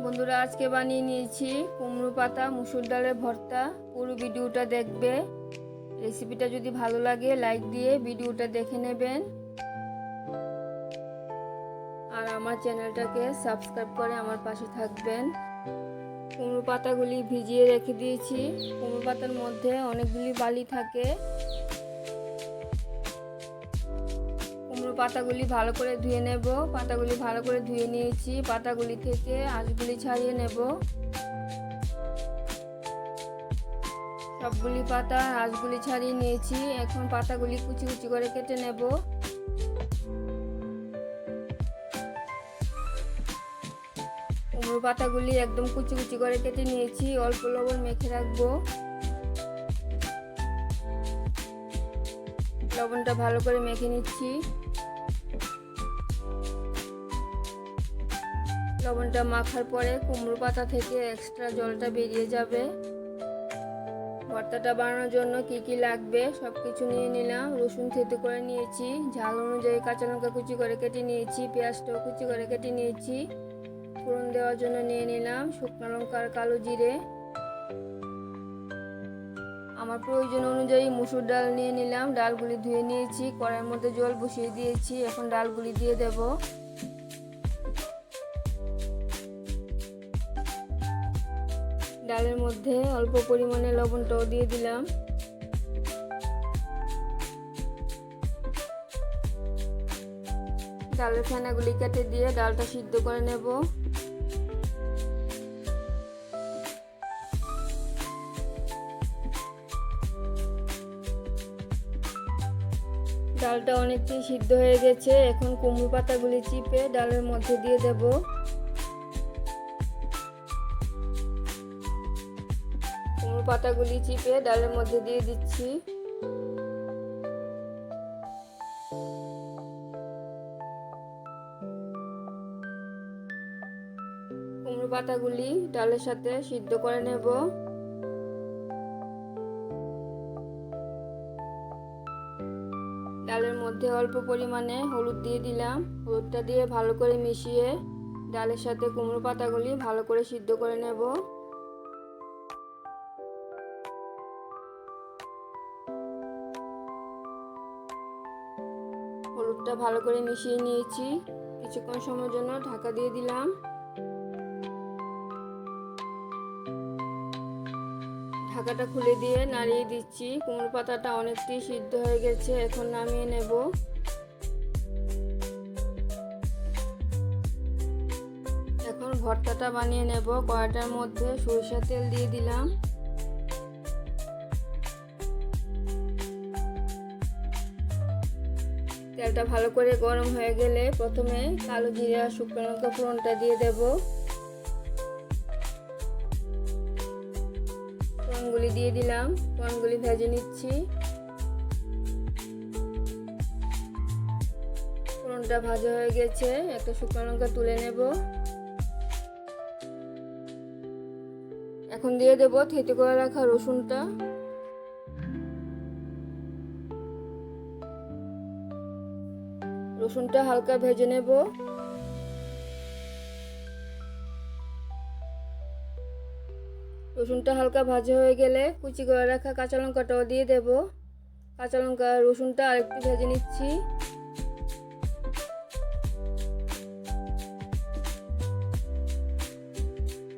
বন্ধুরা, আজকে বানিয়ে নিয়েছি কুমড়ো পাতা, মুসুর ডালের ভর্তা। পুরো ভিডিওটা দেখবে। রেসিপিটা যদি ভালো লাগে, লাইক দিয়ে ভিডিওটা দেখে নেবেন। আর আমার চ্যানেলটাকে সাবস্ক্রাইব করে আমার পাশে থাকবেন। কুমড়ো পাতাগুলি ভিজিয়ে রেখে দিয়েছি। কুমড়ো পাতার মধ্যে অনেকগুলি বালি থাকে। পাতাগুলি ভালো করে ধুয়ে নেব। পাতাগুলি ভালো করে ধুয়ে নিয়েছি। পাতাগুলি থেকে আঁশগুলি ছাড়িয়ে নেব। সবগুলি পাতা আঁশগুলি ছাড়িয়ে নিয়েছি। এখন পাতাগুলি কুচি কুচি করে কেটে নেব। পাতাগুলি একদম কুচি কুচি করে কেটে নিয়েছি। অল্প লবণ মেখে রাখব। লবণটা ভালো করে মেখে নিচ্ছি। লবণটা মাখার পরে কুমড়ো পাতা থেকে এক্সট্রা জলটা বেরিয়ে যাবে। ভর্তাটা বানানোর জন্য কি কি লাগবে সব কিছু নিয়ে নিলাম। রসুন থেতে করে নিয়েছি, ঝাল অনুযায়ী কাঁচা লঙ্কা কুচি করে কেটে নিয়েছি, পেঁয়াজটাও কুচি করে কেটে নিয়েছি। ফোড়ন দেওয়ার জন্য নিয়ে নিলাম শুকনো লঙ্কার কালো জিরে। আমার প্রয়োজন অনুযায়ী মুসুর ডাল নিয়ে নিলাম। ডালগুলি ধুয়ে নিয়েছি, কড়াইয়ের মধ্যে জল বসিয়ে দিয়েছি। এখন ডালগুলি দিয়ে দেব। ডালের মধ্যে অল্প পরিমাণে লবণটাও দিয়ে দিলাম। ডালের ফেনাগুলি কেটে দিয়ে ডালটা সিদ্ধ করে নেব। ডালটা অনেকটাই সিদ্ধ হয়ে গেছে। এখন কুমড়ো পাতাগুলি চিপে ডালের মধ্যে দিয়ে দেব। পাতাগুলি চিপে ডালের মধ্যে দিয়ে দিচ্ছি। কুমড়ো পাতাগুলি ডালের সাথে সিদ্ধ করে নেব। ডালের মধ্যে অল্প পরিমাণে হলুদ দিয়ে দিলাম। হলুদটা দিয়ে ভালো করে মিশিয়ে ডালের সাথে কুমড়ো পাতাগুলি ভালো করে সিদ্ধ করে নেব। ভালো করে মিশিয়ে নিয়েছি। কিছুক্ষণ সময়ের জন্য ঢাকা দিয়ে দিলাম। ঢাকাটা খুলে দিয়ে নাড়িয়ে দিচ্ছি। কুমড়ো পাতাটা অনেকটাই সিদ্ধ হয়ে গেছে, এখন নামিয়ে নেব। এখন ভর্তাটা বানিয়ে নেব। কড়াইটার মধ্যে সরিষা তেল দিয়ে দিলাম। তেলটা ভালো করে গরম হয়ে গেলে প্রথমে কালো জিরে শুকনো লঙ্কা ফোড়নটা দিয়ে দেবো। ফোড়নগুলি দিয়ে দিলাম, ফোড়নগুলি ভেজে নিচ্ছি। ফোড়নটা ভাজা হয়ে গেছে, একটা শুকনো লঙ্কা তুলে নেব। এখন দিয়ে দেব থেতে করে রাখা রসুনটা। রসুনটা হালকা ভেজে নেব। রসুনটা হালকা ভাজা হয়ে গেলে কুচি করে রাখা কাঁচা লঙ্কাটাও দিয়ে দেব। কাঁচা লঙ্কা রসুনটা আরেকটু ভেজে নিচ্ছি।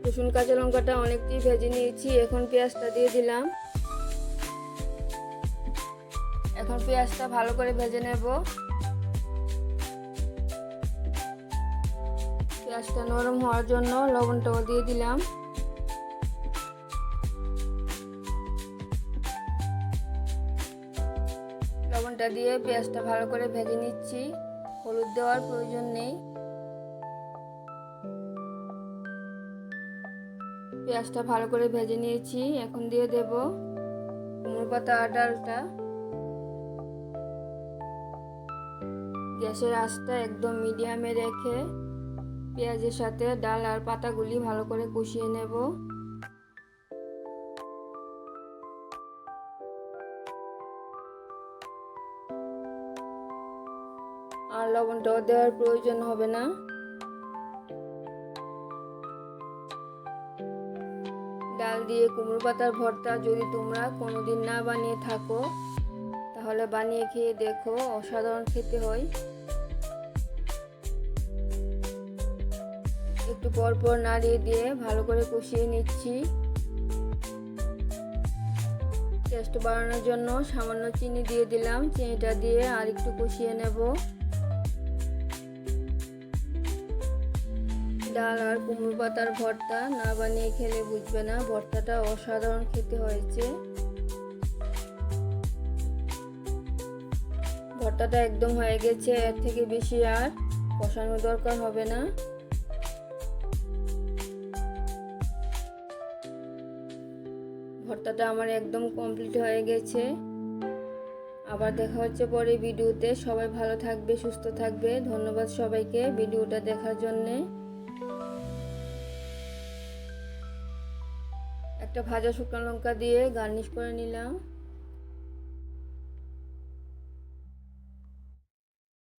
রসুন, কাঁচা লঙ্কাটা অনেকটাই ভেজে নিয়েছি, এখন পেঁয়াজটা দিয়ে দিলাম। এখন পেঁয়াজটা ভালো করে ভেজে নেব। পেঁয়াজটা নরম হওয়ার জন্য লবণটাও দিয়ে দিলাম। লবণটা দিয়ে পেঁয়াজটা ভালো করে ভেজে নিচ্ছি। হলুদ দেওয়ার প্রয়োজন নেই। পেঁয়াজটা ভালো করে ভেজে নিয়েছি, এখন দিয়ে দেব কুমড়ো পাতা আর ডালটা। গ্যাসের আঁচটা একদম মিডিয়ামে রেখে পেঁয়াজের সাথে ডাল আর পাতাগুলি ভালো করে কষিয়ে নেব। আর লবণটাও দেওয়ার প্রয়োজন হবে না। ডাল দিয়ে কুমড়ো পাতার ভর্তা যদি তোমরা কোনোদিন না বানিয়ে থাকো, তাহলে বানিয়ে খেয়ে দেখো, অসাধারণ খেতে হয়। একটু পর পর নাড়িয়ে দিয়ে ভালো করে কষিয়ে নিচ্ছি। টেস্ট বাড়ানোর জন্য সামান্য চিনি দিয়ে দিলাম। চিনিটা দিয়ে আর একটু কষিয়ে নেব। ডাল আর কুমড়ো পাতার ভর্তা না বানিয়ে খেলে বুঝবে না, ভর্তাটা অসাধারণ খেতে হয়েছে। ভর্তাটা একদম হয়ে গেছে, এর থেকে বেশি আর কষানো দরকার হবে না। ভর্তাটা আমার একদম কমপ্লিট হয়ে গেছে। আবার দেখা হচ্ছে পরে ভিডিওতে। সবাই ভালো থাকবে, সুস্থ থাকবে। ধন্যবাদ সবাইকে ভিডিওটা দেখার জন্যে। একটা ভাজা শুকনো লঙ্কা দিয়ে গার্নিশ করে নিলাম।